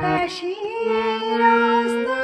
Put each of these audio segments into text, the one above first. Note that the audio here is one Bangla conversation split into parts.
Kashi Rasta.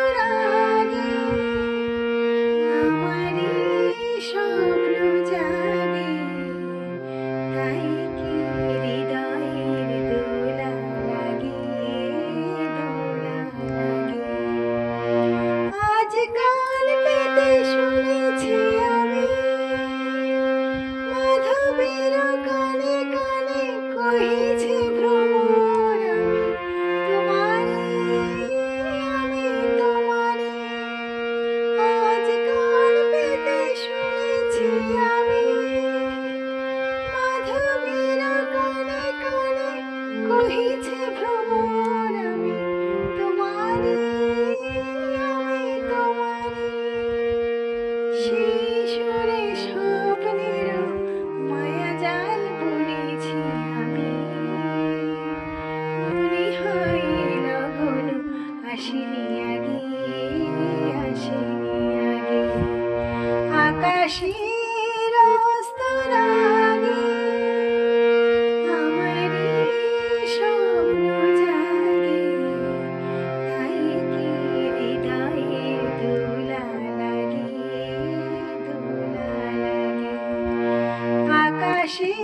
হাসির অস্তরাগে আমার স্বপ্ন জাগে তাই কি হৃদয়ে দোলা লাগে দোলা লাগে আকাশে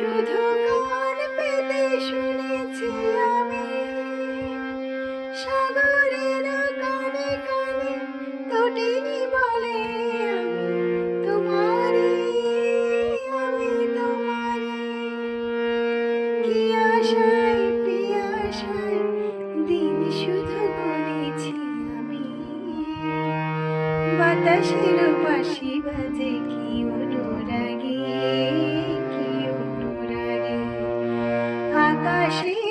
শুধু কান পেতে শুনেছি আমি। সাগরের কানে কানে তোটেনি বলে তোমারি আমি তোমারি কি পিয়াশায় দিন শুধু আমি। বাতাসের পাশে Ashley.